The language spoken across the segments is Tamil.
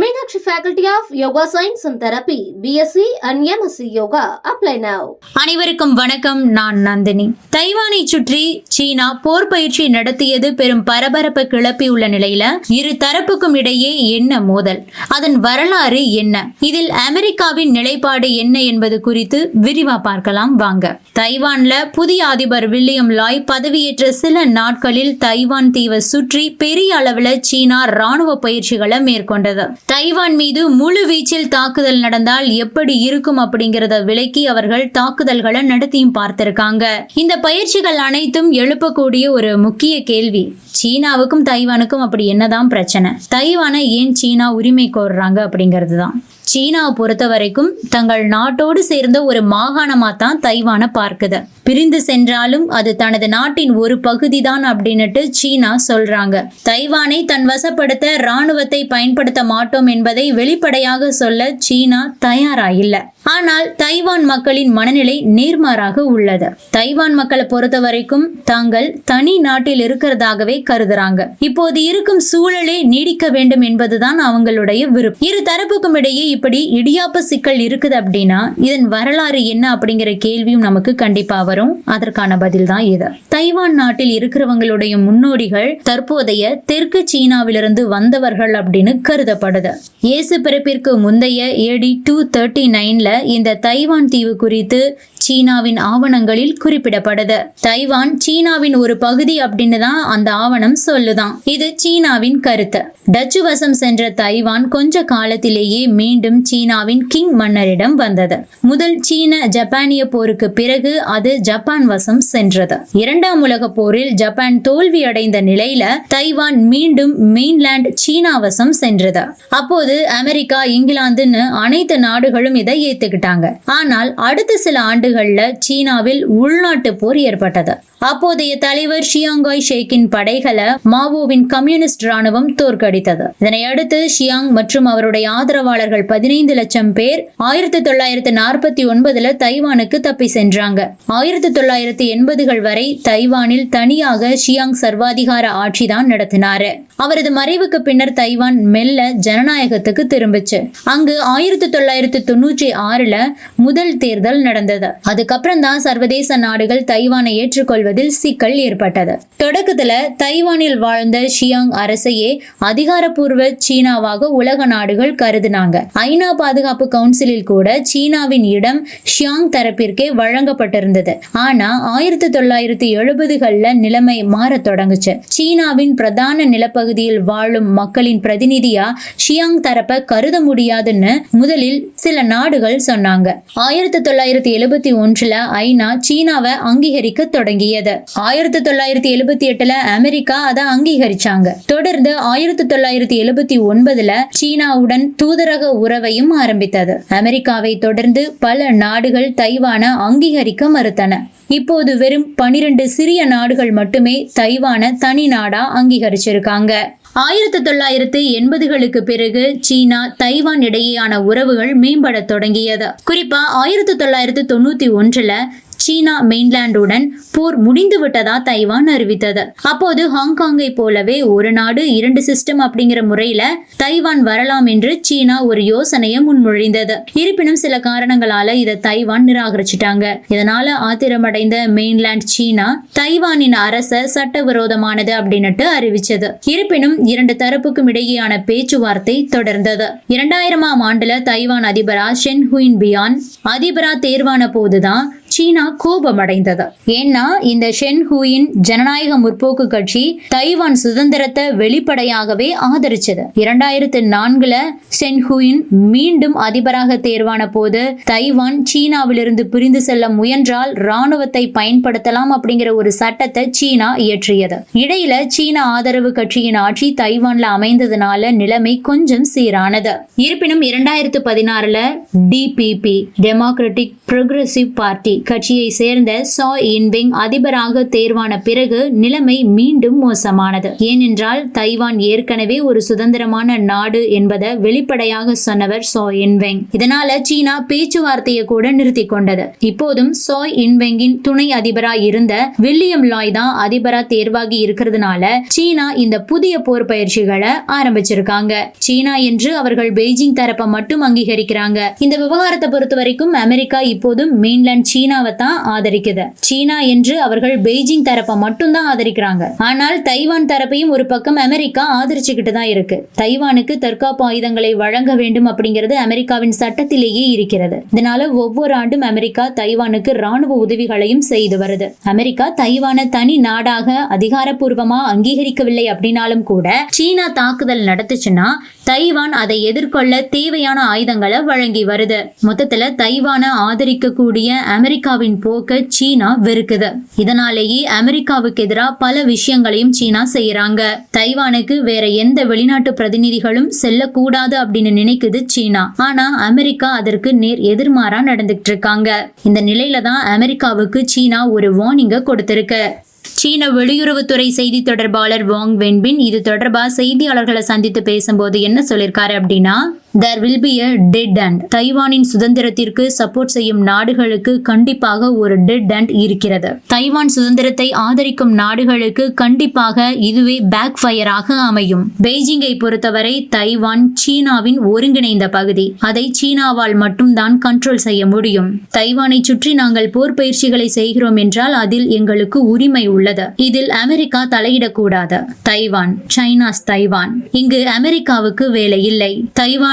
Meenakshi faculty of yoga science and therapy BSc and MSc yoga apply now அனைவருக்கும் வணக்கம். நான் நந்தினி. தைவானை சுற்றி சீனா போர் பயிற்சி நடத்தியது பெரும் பரபரப்பு கிளப்பியுள்ள நிலையில இரு தரப்புக்கும் இடையே என்ன மோதல்? அதன் வரலாறு என்ன? இதில் அமெரிக்காவின் நிலைப்பாடு என்ன என்பது குறித்து விரிவா பார்க்கலாம் வாங்க. தைவான்ல புதிய அதிபர் வில்லியம் லாய் பதவியேற்ற சில நாட்களில் தைவான் தீவை சுற்றி பெரிய அளவில் சீனா ராணுவ பயிற்சிகளை மேற்கொண்டது. தைவான் மீது முழு வீச்சில் தாக்குதல் நடந்தால் எப்படி இருக்கும் அப்படிங்கிறத விலக்கி அவர்கள் தாக்குதல்களை நடத்தியும் பார்த்திருக்காங்க. இந்த பயிற்சிகள் அனைத்தும் எழுப்பக்கூடிய ஒரு முக்கிய கேள்வி. சீனாவுக்கும் தைவானுக்கும் அப்படி என்னதான் பிரச்சனை? தைவானை ஏன் சீனா உரிமை கோர்றாங்க அப்படிங்கிறது தான் சீனாவை பொறுத்த வரைக்கும் தங்கள் நாட்டோடு சேர்ந்த ஒரு மாகாணமா தான் தைவானை பார்க்குது. பிரிந்து சென்றாலும் அது தனது நாட்டின் ஒரு பகுதி தான் அப்படின்னுட்டு சீனா சொல்றாங்க. தைவானை தன் வசப்படுத்த ராணுவத்தை பயன்படுத்த மாட்டோம் என்பதை வெளிப்படையாக சொல்ல சீனா தயாரா இல்லை ஆனால் தைவான் மக்களின் மனநிலை நேர்மாறாக உள்ளது. தைவான் மக்களை பொறுத்த வரைக்கும் தாங்கள் தனி நாட்டில் இருக்கிறதாகவே கருதுறாங்க. இப்போது இருக்கும் சூழலே நீடிக்க வேண்டும் என்பதுதான் அவங்களுடைய விருப்பம். இரு தரப்புக்கும் இடையே இப்படி இடியாப்ப சிக்கல் இருக்குது அப்படின்னா இதன் வரலாறு என்ன அப்படிங்கிற கேள்வியும் நமக்கு கண்டிப்பா வரும். அதற்கான பதில் தான் இது. தைவான் நாட்டில் இருக்கிறவங்களுடைய முன்னோடிகள் தற்போதைய தெற்கு சீனாவிலிருந்து வந்தவர்கள் அப்படின்னு கருதப்படுது. இயேசு பிறப்பிற்கு முந்தைய ஏடி டூ தேர்ட்டி நைன்ல இந்த தைவான் தீவு குறித்து சீனாவின் ஆவணங்களில் குறிப்பிடப்படுது தைவான் சீனாவின் ஒரு பகுதி அப்படின்னு தான் அந்த ஆவணம் சொல்லுதான். இது சீனாவின் கருத்து. டச்சு வசம் சென்ற தைவான் கொஞ்ச காலத்திலேயே மீண்டும் சீனாவின் கிங் மன்னரிடம் வந்தது. முதல் சீன ஜப்பானிய போருக்கு பிறகு அது ஜப்பான் வசம் சென்றது. இரண்டாம் உலக போரில் ஜப்பான் தோல்வி அடைந்த நிலையில தைவான் மீண்டும் மெயின்லேண்ட் சீனா வசம் சென்றது. அப்போது அமெரிக்கா இங்கிலாந்துன்னு அனைத்து நாடுகளும் இதை ஏத்துக்கிட்டாங்க ஆனால் அடுத்த சில ஆண்டுகள்ல சீனாவில் உள்நாட்டு போர் ஏற்பட்டது. அப்போதைய தலைவர் ஷியாங்காய் ஷேக்கின் படைகளை மாவோவின் கம்யூனிஸ்ட் ராணுவம் தோற்கடித்தது. இதனையடுத்து ஷியாங் மற்றும் அவருடைய ஆதரவாளர்கள் பதினைந்து லட்சம் பேர் ஆயிரத்தி தொள்ளாயிரத்தி நாற்பத்தி ஒன்பதுல தைவானுக்கு தப்பி சென்றாங்க. ஆயிரத்தி தொள்ளாயிரத்தி எண்பதுகள் வரை தைவானில் தனியாக ஷியாங் சர்வாதிகார ஆட்சி தான் நடத்தினாரு. அவரது மறைவுக்கு பின்னர் தைவான் மெல்ல ஜனநாயகத்துக்கு திரும்பிச்சு. அங்கு ஆயிரத்தி தொள்ளாயிரத்தி தொண்ணூற்றி ஆறுல முதல் தேர்தல் நடந்தது. அதுக்கப்புறம் தான் சர்வதேச நாடுகள் தைவானை செய்வதில் சிக்கல் ஏற்பட்டது. தொடக்கத்துல தைவானில் வாழ்ந்த ஷியாங் அரசையே அதிகாரப்பூர்வ சீனாவாக உலக நாடுகள் கருதினாங்க. ஐநா பாதுகாப்பு கவுன்சிலில் கூட சீனாவின் இடம் ஷியாங் தரப்பிற்கே வழங்கப்பட்டிருந்தது. ஆனா ஆயிரத்தி தொள்ளாயிரத்தி எழுபதுகள்ல நிலைமை மாற தொடங்குச்சு. சீனாவின் பிரதான நிலப்பகுதியில் வாழும் மக்களின் பிரதிநிதியா ஷியாங் தரப்ப கருத முடியாதுன்னு முதலில் சில நாடுகள் சொன்னாங்க. ஆயிரத்தி தொள்ளாயிரத்தி எழுபத்தி ஒன்றுல ஐநா சீனாவை அங்கீகரிக்க தொடங்கியது. ஆயிரத்தி தொள்ளாயிரத்தி எழுபத்தி எட்டுல அமெரிக்கா அதை அங்கீகரிச்சாங்க. தொடர்ந்து ஆயிரத்தி தொள்ளாயிரத்தி எழுபத்தி ஒன்பதுல சீனாவுடன் தூதரக உறவையும் ஆரம்பித்தது. அமெரிக்காவை தொடர்ந்து பல நாடுகள் தைவான அங்கீகரிக்க மறுத்தன. இப்போது வெறும் பனிரெண்டு சிறிய நாடுகள் மட்டுமே தைவான தனி நாடா அங்கீகரிச்சிருக்காங்க. ஆயிரத்தி தொள்ளாயிரத்து எண்பதுகளுக்கு பிறகு சீனா தைவான் இடையேயான உறவுகள் மேம்படத் தொடங்கியது. குறிப்பா ஆயிரத்தி தொள்ளாயிரத்து தொண்ணூத்தி ஒன்றுல சீனா மெயின்லாண்டுடன் போர் முடிந்து விட்டதா தைவான் அறிவித்தது. அப்போது ஹாங்காங்கை போலவே ஒரு நாடு இரண்டு சிஸ்டம் அப்படிங்கிற முறையில தைவான் வரலாம் என்று சீனா ஒரு யோசனையை முன்மொழிந்தது. இருப்பினும் சில காரணங்களால இதை தைவான் நிராகரிச்சிட்டாங்க. இதனால ஆத்திரமடைந்த மெயின்லாண்ட் சீனா தைவானின் அரச சட்டவிரோதமானது அப்படின்னுட்டு அறிவிச்சது. இருப்பினும் இரண்டு தரப்புக்கும் இடையேயான பேச்சுவார்த்தை தொடர்ந்தது. இரண்டாயிரமாம் ஆண்டுல தைவான் அதிபரா ஷென் ஹுயின் பியான் அதிபரா தேர்வான போதுதான் சீனா கோபமடைந்தது. ஏன்னா இந்த ஷென்ஹூயின் ஜனநாயக முற்போக்கு கட்சி தைவான் சுதந்திரத்தை வெளிப்படையாகவே ஆதரிச்சது. இரண்டாயிரத்து நான்குல ஷென்ஹூயின் மீண்டும் அதிபராக தேர்வான போது தைவான் சீனாவிலிருந்து பிரிந்து செல்ல முயன்றால் ராணுவத்தை பயன்படுத்தலாம் அப்படிங்கிற ஒரு சட்டத்தை சீனா இயற்றியது. இடையில சீன ஆதரவு கட்சியின் ஆட்சி தைவான்ல அமைந்ததுனால நிலைமை கொஞ்சம் சீரானது. இருப்பினும் இரண்டாயிரத்து பதினாறுல டிபிபி டெமோக்ராட்டிக் ப்ரோக்ரஸிவ் பார்ட்டி கட்சியை சேர்ந்த சா இன்பிங் அதிபராக தேர்வான பிறகு நிலைமை மீண்டும் மோசமானது. ஏனென்றால் தைவான் ஏற்கனவே ஒரு சுதந்திரமான நாடு என்பதை வெளிப்படையாக சொன்னவர் சா இன்வெங் இதனால சீனா பேச்சுவார்த்தையை கூட நிறுத்தி கொண்டது. இப்போதும் சோ இன்வெங்கின் துணை அதிபராக இருந்த வில்லியம் லாய் தான் அதிபரா தேர்வாகி இருக்கிறதுனால சீனா இந்த புதிய போர் பயிற்சிகளை ஆரம்பிச்சிருக்காங்க. சீனா என்று அவர்கள் பெய்ஜிங் தரப்பை மட்டும் அங்கீகரிக்கிறாங்க. இந்த விவகாரத்தை பொறுத்த வரைக்கும் அமெரிக்கா இப்போதும் மெயின்லாண்ட் சீனாவை தான் ஆதரிக்குது. சீனா என்று அவர்கள் பெய்ஜிங் தரப்பை மட்டும்தான் ஆதரிக்கிறாங்க. ஆனால் தைவான் தரப்பையும் ஒரு பக்கம் அமெரிக்கா ஆதரிச்சுக்கிட்டு தான் இருக்கு. தைவானுக்கு தற்காப்பு ஆயுதங்களை வழங்க வேண்டும் அப்படிங்கிறது அமெரிக்காவின் சட்டத்திலேயே இருக்கிறது. இதனால ஒவ்வொரு ஆண்டும் அமெரிக்கா தைவானுக்கு ராணுவ உதவிகளையும் செய்து வருது. அமெரிக்கா தைவானை தனி நாடாக அதிகாரப்பூர்வமா அங்கீகரிக்கவில்லை அப்படின்னாலும் கூட சீனா தாக்குதல் நடத்துச்சுன்னா தைவான் அதை எதிர்கொள்ள தேவையான ஆயுதங்களை வழங்கி வருது. மொத்தத்துல தைவானை ஆதரிக்கக்கூடிய அமெரிக்காவின் போக்க சீனா வெறுக்குது. இதனாலேயே அமெரிக்காவுக்கு எதிராக பல விஷயங்களையும் சீனா செய்யறாங்க. தைவானுக்கு வேற எந்த வெளிநாட்டு பிரதிநிதிகளும் செல்லக்கூடாது அப்படின்னு நினைக்குது சீனா. ஆனா அமெரிக்கா அதற்கு நேர் எதிர்மாறா நடந்துகிட்டு இருக்காங்க. இந்த நிலையில தான் அமெரிக்காவுக்கு சீனா ஒரு வார்னிங்க கொடுத்திருக்கு. சீன வெளியுறவுத்துறை செய்தி தொடர்பாளர் வாங் வென்பின் இது தொடர்பாக செய்தியாளர்களை சந்தித்து பேசும்போது என்ன சொல்லியிருக்காரு அப்படின்னா there will be a dead end தைவானின் சுதந்திரத்திற்கு சப்போர்ட் செய்யும் நாடுகளுக்கு கண்டிப்பாக ஒரு டெட் அண்ட் இருக்கிறது. தைவான் சுதந்திரத்தை ஆதரிக்கும் நாடுகளுக்கு கண்டிப்பாக இதுவே பேக் ஃபயராக அமையும். பெய்ஜிங்கை பொறுத்தவரை தைவான் சீனாவின் ஒருங்கிணைந்த பகுதி. அதை சீனாவால் மட்டும்தான் கண்ட்ரோல் செய்ய முடியும். தைவானை சுற்றி நாங்கள் போர் பயிற்சிகளை செய்கிறோம் என்றால் அதில் எங்களுக்கு உரிமை உள்ளது. இதில் அமெரிக்கா தலையிடக்கூடாது. தைவான் சைனாஸ் தைவான் இங்கு அமெரிக்காவுக்கு வேலை இல்லை.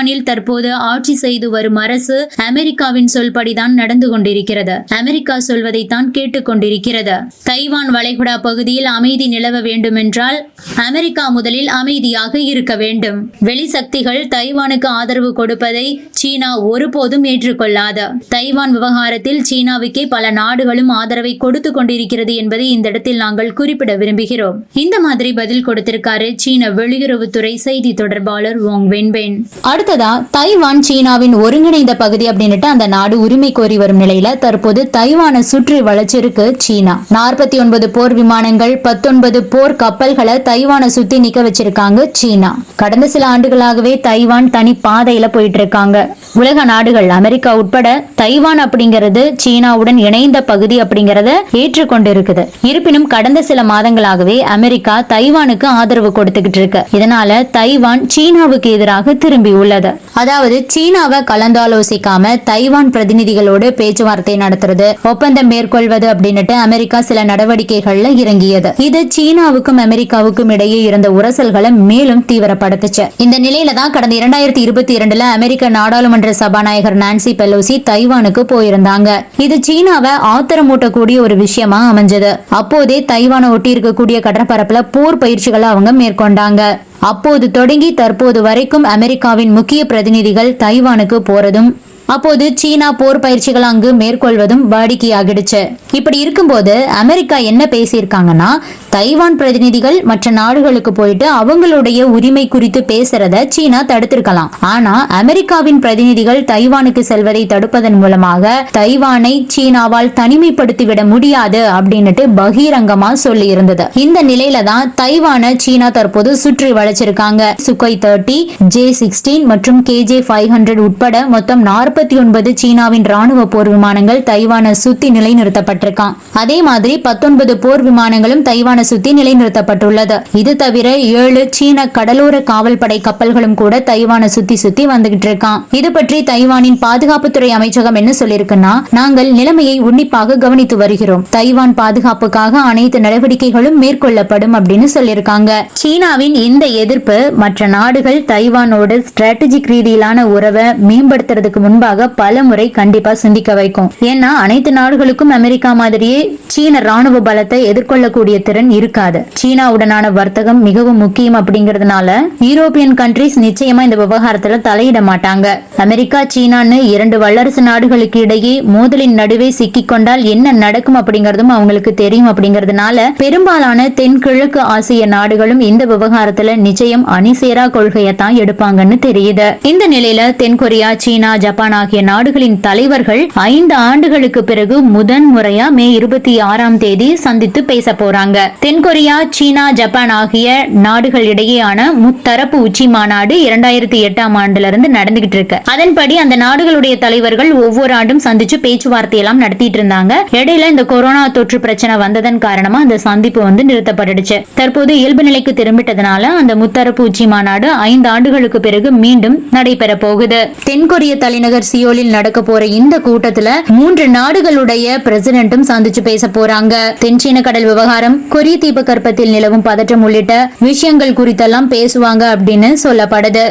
ஈரானில் தற்போது ஆட்சி செய்து வரும் அரசு அமெரிக்காவின் சொல்படிதான் நடந்து கொண்டிருக்கிறது. அமெரிக்கா சொல்வதைத்தான் கேட்டுக்கொண்டிருக்கிறது தைவான் வளைகுடா பகுதியில் அமைதி நிலவ வேண்டுமென்றால் அமெரிக்கா முதலில் அமைதியாக இருக்க வேண்டும். வெளி சக்திகள் தைவானுக்கு ஆதரவு கொடுப்பதை சீனா ஒருபோதும் ஏற்றுக்கொள்ளாது. தைவான் விவகாரத்தில் சீனாவுக்கே பல நாடுகளும் ஆதரவை கொடுத்து கொண்டிருக்கிறது என்பதை இந்த இடத்தில் நாங்கள் குறிப்பிட விரும்புகிறோம். இந்த மாதிரி பதில் கொடுத்திருக்காரு சீன வெளியுறவுத்துறை செய்தி தொடர்பாளர் வாங் வென்பென். அடுத்ததா தைவான் சீனாவின் ஒருங்கிணைந்த பகுதி அப்படின்னுட்டு அந்த நாடு உரிமை கோரி வரும் நிலையில தற்போது தைவானை சுற்றி வளைச்சிருக்கு சீனா. நாற்பத்தி ஒன்பது போர் விமானங்கள் பத்தொன்பது போர் கப்பல்களை தைவானை சுத்தி நிக்க வச்சிருக்காங்க சீனா. கடந்த சில ஆண்டுகளாகவே தைவான் தனி பாதையில போயிட்டு இருக்காங்க உலக நாடுகள் அமெரிக்கா உட்பட தைவான் அப்படிங்கிறது சீனாவுடன் இணைந்த பகுதி அப்படிங்கறத ஏற்றுக்கொண்டு இருக்குது இருப்பினும் கடந்த சில மாதங்களாகவே அமெரிக்கா தைவானுக்கு ஆதரவு கொடுத்துக்கிட்டு இருக்கு. இதனால தைவான் சீனாவுக்கு எதிராக திரும்பி உள்ளது. அதாவது சீனாவை கலந்தாலோசிக்காம தைவான் பிரதிநிதிகளோடு பேச்சுவார்த்தை நடத்துறது ஒப்பந்தம் மேற்கொள்வது அப்படின்னுட்டு அமெரிக்கா சில நடவடிக்கைகள்ல இறங்கியது. இது சீனாவுக்கும் அமெரிக்காவுக்கும் இடையே இருந்த உரசல்களை மேலும் தீவிரப்படுத்துச்சு. இந்த நிலையில தான் கடந்த இரண்டாயிரத்தி இருபத்தி இரண்டுல அமெரிக்க நாடாளுமன்ற சபாநாயகர் நான்சி பெலோசி தைவானுக்கு போயிருந்தாங்க. இது சீனாவை ஆத்திரமூட்டக்கூடிய ஒரு விஷயமா அமைஞ்சது. அப்போதே தைவானை ஒட்டி இருக்கக்கூடிய கடற்பரப்புல போர் பயிற்சிகளை அவங்க மேற்கொண்டாங்க. அப்போது தொடங்கி தற்போது வரைக்கும் அமெரிக்காவின் முக்கிய பிரதிநிதிகள் தைவானுக்கு போறதும் அப்போது சீனா போர் பயிற்சிகள் அங்கு மேற்கொள்வதும் வாடிக்கையாகிடுச்சு. இப்படி இருக்கும்போது அமெரிக்கா என்ன பேசியிருக்காங்கன்னா தைவான் பிரதிநிதிகள் மற்ற நாடுகளுக்கு போயிட்டு அவங்களுடைய உரிமை குறித்து பேசுறத சீனா தடுத்திருக்கலாம். ஆனா அமெரிக்காவின் பிரதிநிதிகள் தைவானுக்கு செல்வதை தடுப்பதன் மூலமாக தைவானை சீனாவால் தனிமைப்படுத்தி விட முடியாது அப்படின்னுட்டு பகிரங்கமா சொல்லி இருந்தது இந்த நிலையில தான் தைவானை சீனா தற்போது சுற்றி வளைச்சிருக்காங்க. சுக்கை தேர்ட்டி ஜே சிக்ஸ்டீன் மற்றும் கேஜே ஃபைவ் ஹண்ட்ரட் உட்பட மொத்தம் நாற்பத்தி ஒன்பது சீனாவின் ராணுவ போர் விமானங்கள் தைவானை சுத்தி நிலைநிறுத்தப்பட்டிருக்கான் அதே மாதிரி பத்தொன்பது போர் விமானங்களும் தைவானை சுத்தி நிலைநிறுத்தப்பட்டுள்ளது. இது தவிர ஏழு சீன கடலோர காவல்படை கப்பல்களும் கூட தைவானை சுத்தி சுத்தி வந்துகிட்டு இருக்கான் இது பற்றி தைவானின் பாதுகாப்புத்துறை அமைச்சகம் என்ன சொல்லியிருக்குன்னா நாங்கள் நிலைமையை உன்னிப்பாக கவனித்து வருகிறோம். தைவான் பாதுகாப்புக்காக அனைத்து நடவடிக்கைகளும் மேற்கொள்ளப்படும் அப்படின்னு சொல்லியிருக்காங்க. சீனாவின் இந்த எதிர்ப்பு மற்ற நாடுகள் தைவானோடு ஸ்ட்ராட்டஜிக் ரீதியிலான உறவை மேம்படுத்துறதுக்கு முன்பாக பல முறை கண்டிப்பா சிந்திக்க வைக்கும். ஏன்னா அனைத்து நாடுகளுக்கும் அமெரிக்கா மாதிரியே சீன ராணுவ பலத்தை எதிர்கொள்ளக்கூடிய திறன் இருக்காது. சீனாவுடனான வர்த்தகம் மிகவும் முக்கியம் அப்படிங்கறதுனால யூரோப்பியன் கண்ட்ரிஸ் நிச்சயமா இந்த விவகாரத்துல தலையிட மாட்டாங்க. அமெரிக்கா சீனான்னு இரண்டு வல்லரசு நாடுகளுக்கு இடையே மோதலின் நடுவே சிக்கிக்கொண்டால் என்ன நடக்கும் அப்படிங்கறதும் அவங்களுக்கு தெரியும் அப்படிங்கறதுனால பெரும்பாலான தென்கிழக்கு ஆசிய நாடுகளும் இந்த விவகாரத்துல நிச்சயம் அணிசேரா கொள்கையை தான் எடுப்பாங்கன்னு தெரியுது. இந்த நிலையில தென்கொரியா சீனா ஜப்பான் ஆகிய நாடுகளின் தலைவர்கள் ஐந்து ஆண்டுகளுக்கு பிறகு முதன் முறையா மே இருபத்தி ஆறாம் தேதி சந்தித்து பேச போறாங்க. தென்கொரியா சீனா ஜப்பான் ஆகிய நாடுகள் இடையேயான முத்தரப்பு உச்சி மாநாடு இரண்டாயிரத்தி எட்டாம் ஆண்டுல இருந்து நடந்துகிட்டு இருக்கு. அதன்படி அந்த நாடுகளுடைய தலைவர்கள் ஒவ்வொரு ஆண்டும் சந்திச்சு பேச்சுவார்த்தை எல்லாம் நடத்திட்டு இருந்தாங்க. இடையில இந்த கொரோனா தொற்று பிரச்சனை வந்ததன் காரணமா அந்த சந்திப்பு வந்து நிறுத்தப்பட்டுடுச்சு. தற்போது இயல்பு நிலைக்கு திரும்பிட்டதுனால அந்த முத்தரப்பு உச்சி மாநாடு ஐந்து ஆண்டுகளுக்கு பிறகு மீண்டும் நடைபெற போகுது. தென்கொரிய தலைநகர் தலைநகர் சியோலில் நடக்க போற இந்த கூட்டத்துல மூன்று நாடுகளுடைய பிரசிடென்ட்டும் சந்திச்சு பேச போறாங்க. தென்சீன கடல் விவகாரம் கொரிய தீபகற்பத்தில் நிலவும் பதற்றம் உள்ளிட்ட விஷயங்கள் குறித்தெல்லாம் பேசுவாங்க அப்படின்னு சொல்லப்படுது.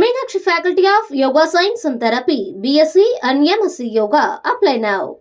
Meenakshi faculty of yoga science and therapy BSc and MSc yoga apply now